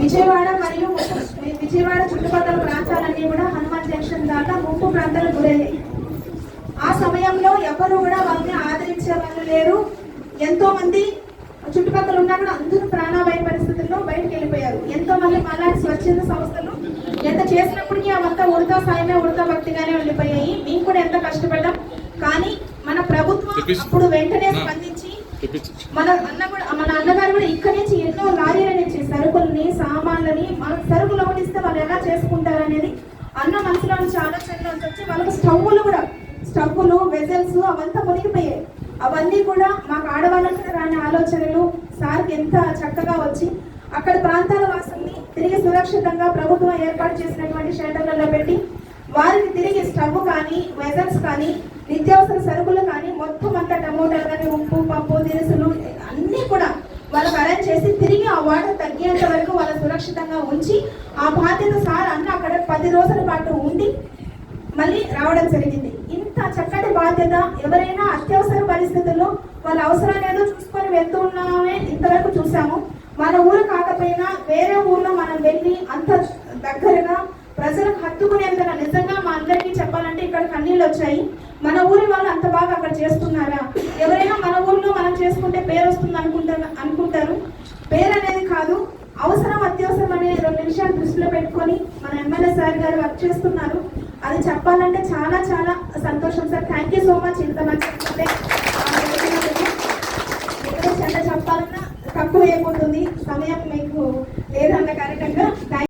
విజయవాడ మరియు విజయవాడ చుట్టుపక్కల ప్రాంతాలన్నీ కూడా హనుమాన్ జంక్షన్ దాకా ముంపు ప్రాంతాలకు గురయ్యాయి ఆ సమయంలో ఎవరు కూడా వాళ్ళని ఆదరించే వాళ్ళు లేరు. ఎంతో మంది చుట్టుపక్కల ఉన్నా కూడా అందరూ ప్రాణాపాయ పరిస్థితుల్లో బయటకు వెళ్ళిపోయారు. ఎంతో మంది మాలాంటి స్వచ్ఛంద సంస్థలు ఎంత చేసినప్పటికీ అవంతా ఉడతా సాయమే ఉడతా భక్తిగానే ఉండిపోయాయి. మేము కూడా ఎంత కష్టపడ్డాం. కానీ మన ప్రభుత్వం అప్పుడు వెంటనే స్పందించి మన అన్న కూడా మన అన్నగారు కూడా ఇక్కడి నుంచి వాళ్ళు ఎలా చేసుకుంటారు అనేది అన్న మనసులో నుంచి ఆలోచనలో వచ్చి వాళ్ళకి స్టవ్లు కూడా స్టవ్లు వెజల్స్ అవంతా మునిగిపోయాయి. అవన్నీ కూడా మాకు ఆడవాళ్ళకి రాని ఆలోచనలు సార్కి ఎంత చక్కగా వచ్చి అక్కడ ప్రాంతాల వాసుల్ని తిరిగి సురక్షితంగా ప్రభుత్వం ఏర్పాటు చేసినటువంటి షెల్టర్లలో పెట్టి వారికి తిరిగి స్టవ్ కానీ వెజల్స్ కానీ నిత్యావసర సరుకులు కానీ మొత్తం అంతా టమోటాలు కానీ ఉప్పు పప్పు దినుసులు అన్నీ కూడా వాళ్ళకి అరేంజ్ చేసి తిరిగి ఆ వాటర్ తగ్గేంత సురక్షితంగా ఉంచి ఆ బాధ్యత సార్ అన్న అక్కడ పది రోజుల పాటు ఉండి మళ్ళీ రావడం జరిగింది. ఇంత చక్కటి బాధ్యత ఎవరైనా అత్యవసర పరిస్థితుల్లో వాళ్ళ అవసరాలు ఏదో చూసుకొని వెళ్తూ ఉన్నామే ఇంతవరకు చూసాము. మన ఊరు కాకపోయినా వేరే ఊర్లో మనం వెళ్ళి అంత దగ్గరగా ప్రజలకు హత్తుకునేంతగా నిజంగా మా అందరికీ చెప్పాలంటే ఇక్కడ కన్నీళ్ళు వచ్చాయి. మన ఊరి వాళ్ళు అంత బాగా అక్కడ చేస్తున్నారా? ఎవరైనా మన ఊర్లో మనం చేసుకుంటే పేరు వస్తుంది అనుకుంటారు. అనుకుంటారు. పేరు అనేది కాదు అవసరం అత్యవసరం అనే రెండు నిమిషాలు దృష్టిలో పెట్టుకొని మన ఎమ్మెల్యే సార్ గారు వర్క్ చేస్తున్నారు. అది చెప్పాలంటే చాలా చాలా సంతోషం sir. Thank you so much ఇంత మంచి అంటే చెప్పాలన్నా తక్కువ అయిపోతుంది సమయం మీకు లేదన్న కారణంగా.